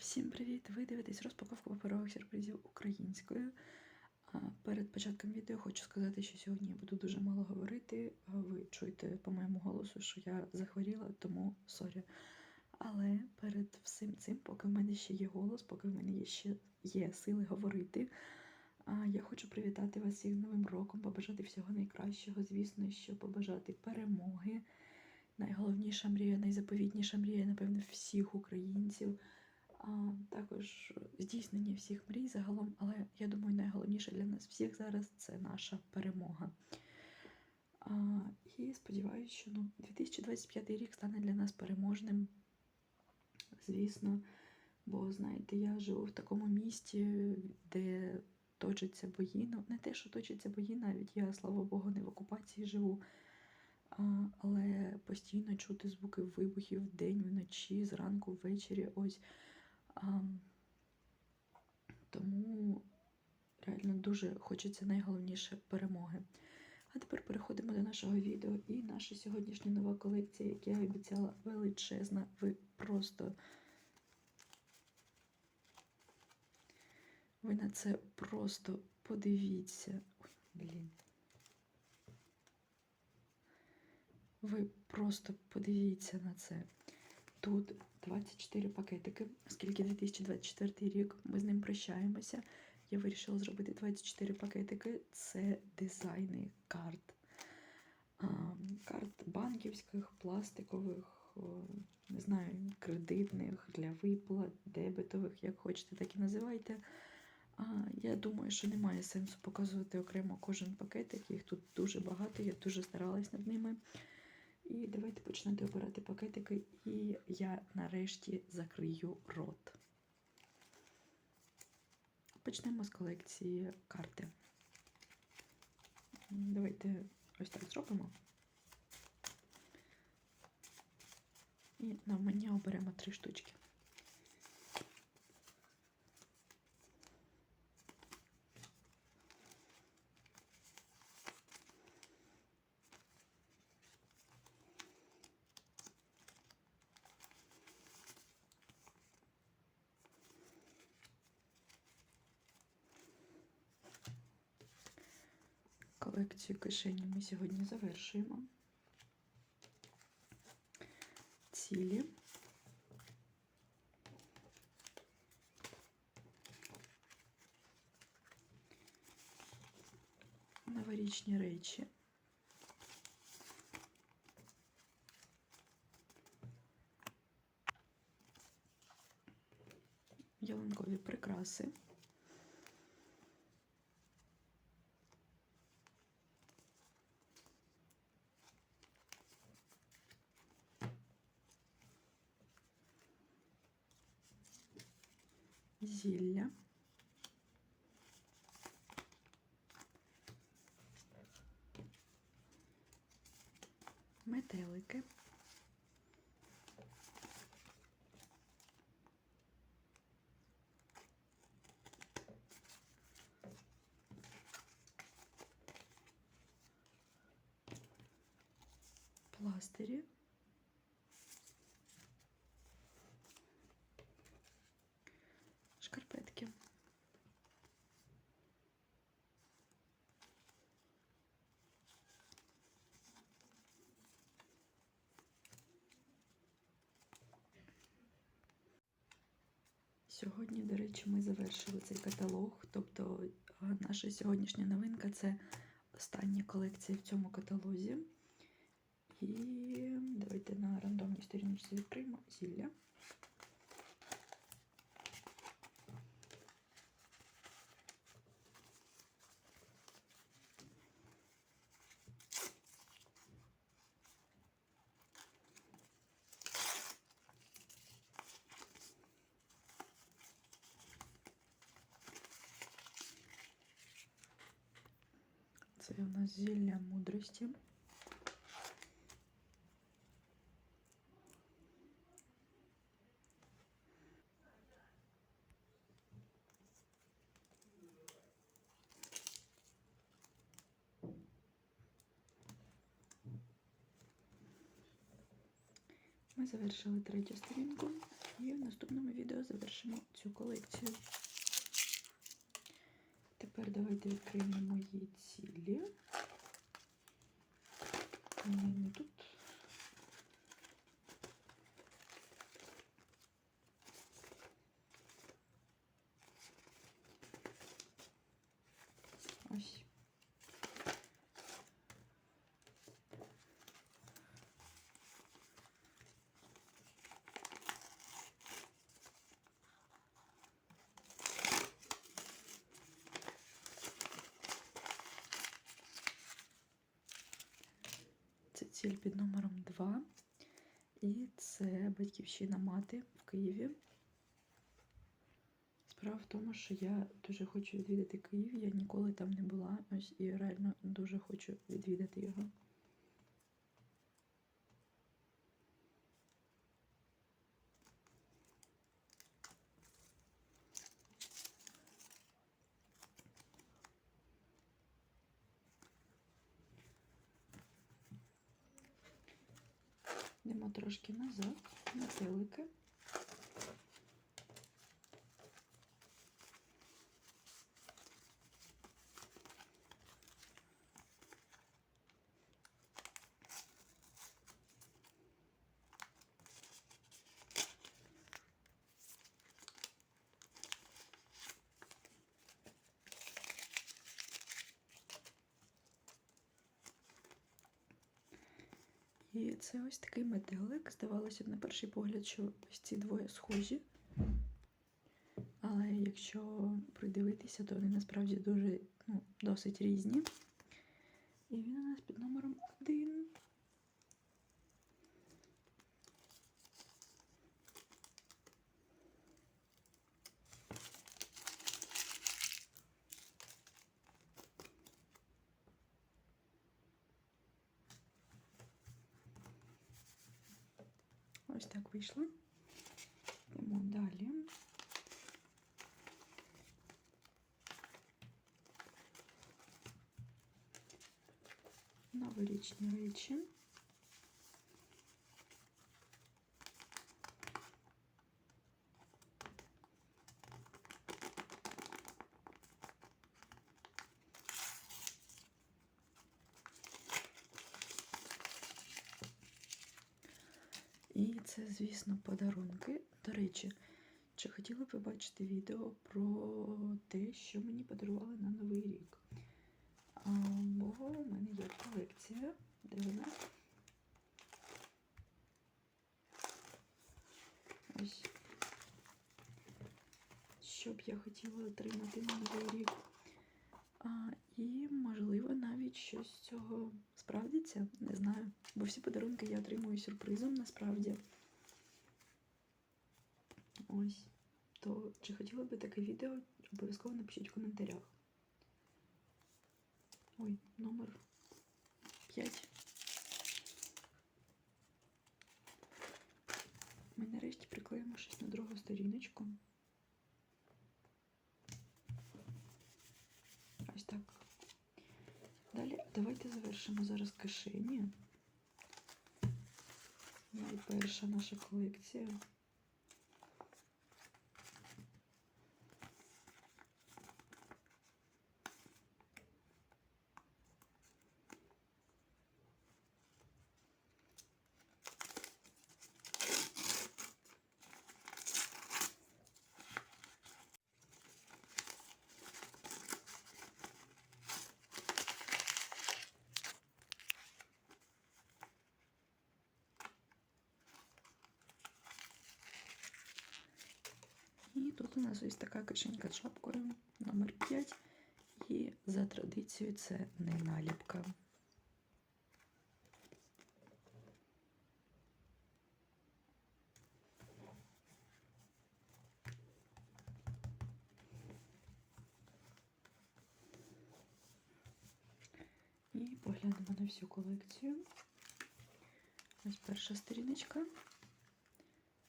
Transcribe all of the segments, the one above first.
Всім привіт! Ви дивитесь розпаковку паперових сюрпризів українською. Перед початком відео хочу сказати, що сьогодні я буду дуже мало говорити. Ви чуєте по моєму голосу, що я захворіла, тому сорі. Але перед всім цим, поки в мене ще є голос, поки в мене є ще є сили говорити, я хочу привітати вас всіх Новим роком, побажати всього найкращого, звісно, що побажати перемоги. Найголовніша мрія, найзаповітніша мрія, напевно, всіх українців а також здійснення всіх мрій загалом, але я думаю, найголовніше для нас всіх зараз це наша перемога. А, І сподіваюся, що ну, 2025 рік стане для нас переможним, звісно. Бо, знаєте, я живу в такому місті, де точаться бої. Ну, не те, що точаться бої, навіть я, слава Богу, не в окупації живу. А, але постійно чути звуки вибухів вдень, вночі, зранку, ввечері. Ось. Тому реально дуже хочеться найголовніше перемоги. А тепер переходимо до нашого відео. І наша сьогоднішня нова колекція, як я обіцяла, величезна. Ви просто. Ви на це просто подивіться. Ой, блін. Ви просто подивіться на це. Тут 24 пакетики, оскільки 2024 рік ми з ним прощаємося. Я вирішила зробити 24 пакетики. Це дизайни карт. Карт банківських, пластикових, не знаю, кредитних, для виплат, дебетових, як хочете, так і називайте. Я думаю, що немає сенсу показувати окремо кожен пакетик. Їх тут дуже багато, я дуже старалась над ними. І давайте почнете обирати пакетики, і я нарешті закрию рот. Почнемо з колекції карти. Давайте ось так зробимо. І на мені оберемо три штучки. Колекцію кишені ми сьогодні завершуємо. Цілі. Новорічні речі. Ялинкові прикраси. Пластирі. шкарпетки. Сьогодні, до речі, ми завершили цей каталог. Тобто наша сьогоднішня новинка це остання колекція в цьому каталозі. І давайте на рандомній сторінці відкриємо зілля. Це у нас зілля мудрості. Ми завершили третю сторінку і в наступному відео завершимо. цю колекцію. Тепер давайте відкриємо мої цілі. Вони не тут. Ось. Це ціль під номером 2. І це батьківщина мати в Києві. Справа в тому, що я дуже хочу відвідати Київ. Я ніколи там не була. Ось і реально дуже хочу відвідати його. Трошки назад, на метелики. І це ось такий метелик. Здавалося б, на перший погляд, що ось ці двоє схожі. Але якщо придивитися, то вони насправді дуже ну, досить різні. Ось так вийшло. Йдемо далі. Новорічні речі. І це, звісно, подарунки. До речі, чи хотіли б ви бачити відео про те, що мені подарували на Новий рік? Бо у мене є колекція. Де вона? Ось. Що б я хотіла отримати на Новий рік. А, і, можливо, навіть щось з цього справдиться, не знаю. Бо всі подарунки я отримую сюрпризом насправді. Ось. То чи хотіли би таке відео, обов'язково напишіть в коментарях. Ой, номер 5. Ми нарешті приклеїмо щось на другу сторіночку. Ось так. Далі давайте завершимо зараз кишені. Найперша наша колекція. І тут у нас ось така кишенька з шапкою номер 5. І за традицією це не наліпка. І поглянемо на всю колекцію. Ось перша сторіночка,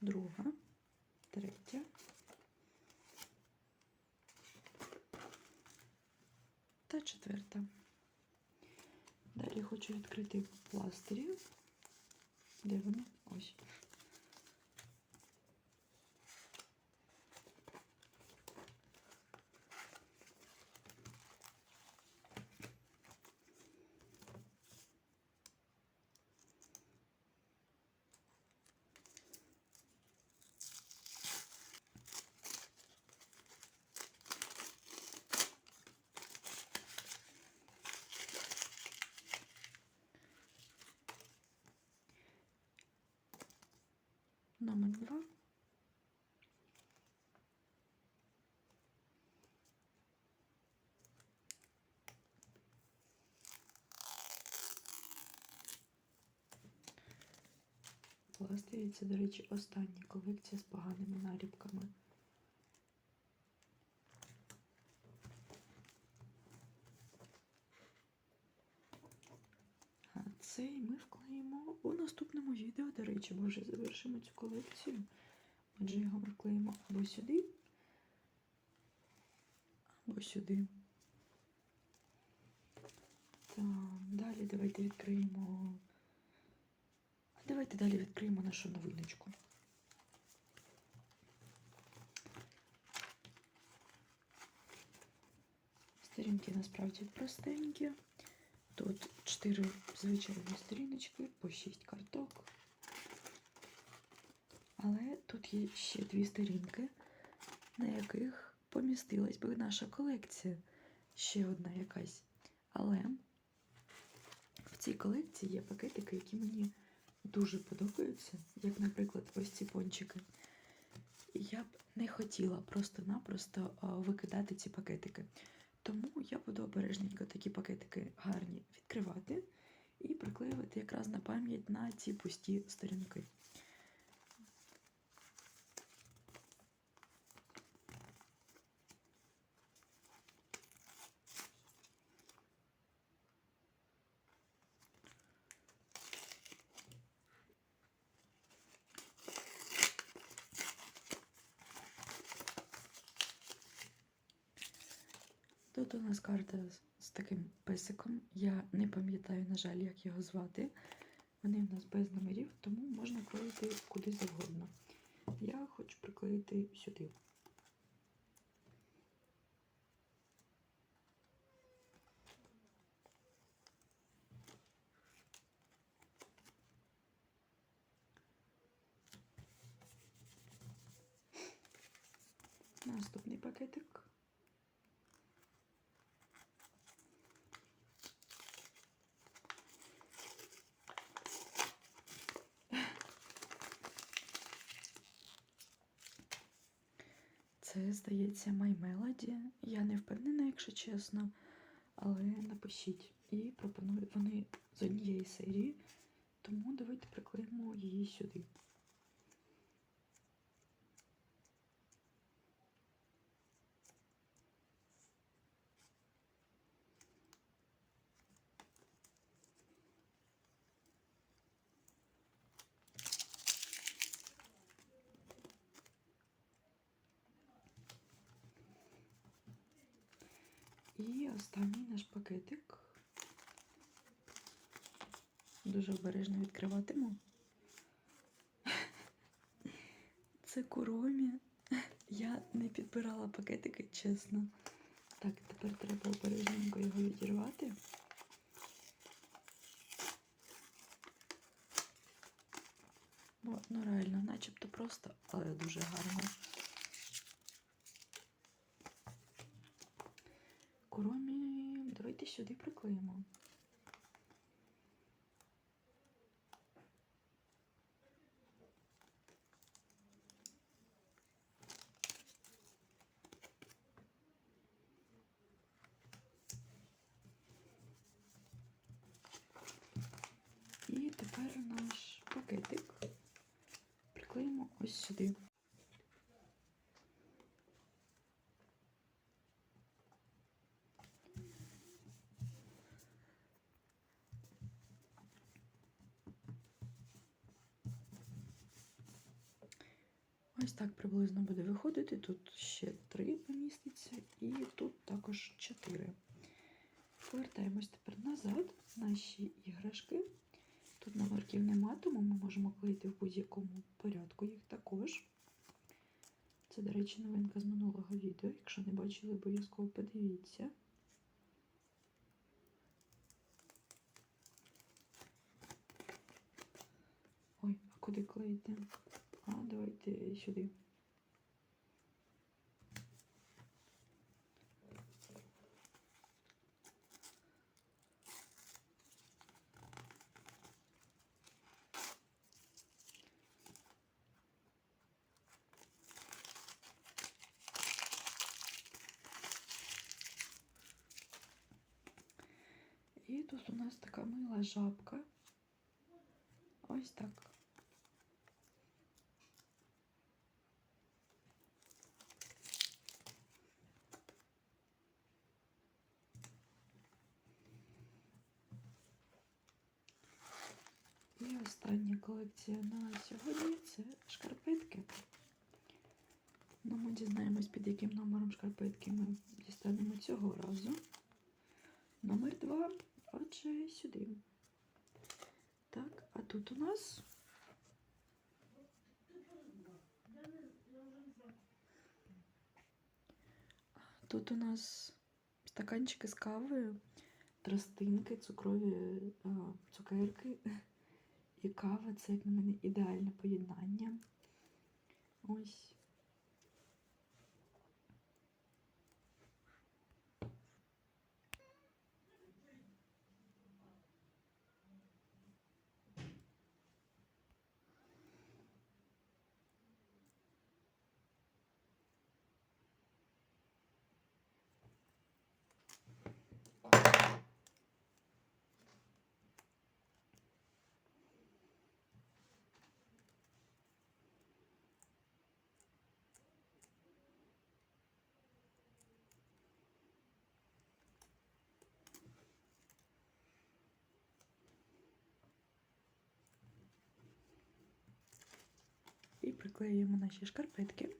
друга, третя. Та четверта. Далі хочу відкрити пластирі. Де вони? Ось. Номер 2. Пластирі це, до речі, остання колекція з поганими наліпками. А цей ми вклеїмо у наступному відео, до речі, бо вже завершимо цю колекцію. Отже, його ми вклеїмо або сюди, або сюди. Так, далі давайте відкриємо. Давайте далі відкриємо нашу новиночку. Сторінки насправді простенькі. Тут 4 звичайні сторіночки, по 6 карток. Але тут є ще дві сторінки, на яких помістилась би наша колекція. Ще одна якась. Але в цій колекції є пакетики, які мені дуже подобаються, як, наприклад, ось ці пончики. Я б не хотіла просто-напросто викидати ці пакетики. Тому я буду обережненько такі пакетики гарні відкривати і приклеювати якраз на пам'ять на ці пусті сторінки. Тут у нас карта з- таким песиком. Я не пам'ятаю, на жаль, як його звати. Вони в нас без номерів, тому можна клеїти куди завгодно. Я хочу приклеїти сюди. Наступний пакетик. Це, здається, My Melody. Я не впевнена, якщо чесно, але напишіть. І пропоную вони з однієї серії, тому давайте приклеїмо її сюди. І останній наш пакетик. Дуже обережно відкриватиму. Це куромі. Я не підбирала пакетики, чесно. Так, тепер треба обережненько його відірвати. Бо, ну реально, начебто просто, але дуже гарно. Куромі, давайте сюди приклеїмо. І тепер наш пакетик приклеїмо ось сюди. Ось так приблизно буде виходити. Тут ще три поміститься, і тут також чотири. Повертаємось тепер назад. Наші іграшки. Тут номерків нема, тому ми можемо клеїти в будь-якому порядку їх також. Це, до речі, новинка з минулого відео. Якщо не бачили, обов'язково подивіться. Ой, а куди клеїти? А, давайте сюди. И тут у нас такая мыла жабка. Остання колекція на сьогодні це шкарпетки. Ну, ми дізнаємось, під яким номером шкарпетки ми дістанемо цього разу. Номер два. Отже, сюди. Так, а тут у нас. Тут у нас стаканчики з кавою, тростинки, цукрові а, цукерки і кава це, як на мене, ідеальне поєднання. Ось. І приклеюємо наші шкарпетки.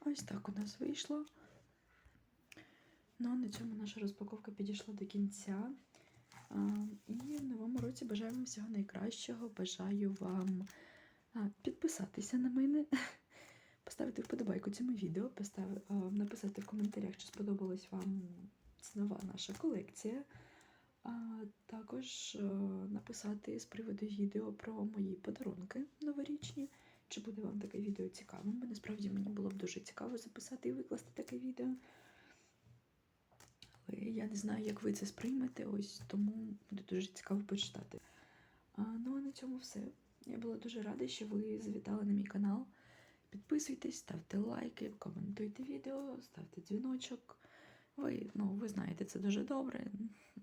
Ось так у нас вийшло. Ну, а на цьому наша розпаковка підійшла до кінця. І в новому році бажаю вам всього найкращого. Бажаю вам підписатися на мене, поставити вподобайку цьому відео, написати в коментарях, чи сподобалась вам нова наша колекція. А також написати з приводу відео про мої подарунки новорічні. Чи буде вам таке відео цікавим? Насправді мені було б дуже цікаво записати і викласти таке відео. Я не знаю, як ви це сприймете, ось тому буде дуже цікаво почитати. А, ну а на цьому все. Я була дуже рада, що ви завітали на мій канал. Підписуйтесь, ставте лайки, коментуйте відео, ставте дзвіночок. Ви, ну, ви знаєте, це дуже добре.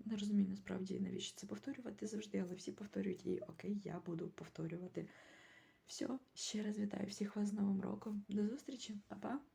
Не розумію насправді, навіщо це повторювати завжди, але всі повторюють і окей, я буду повторювати. Все, ще раз вітаю всіх вас з Новим роком. До зустрічі, Па-па!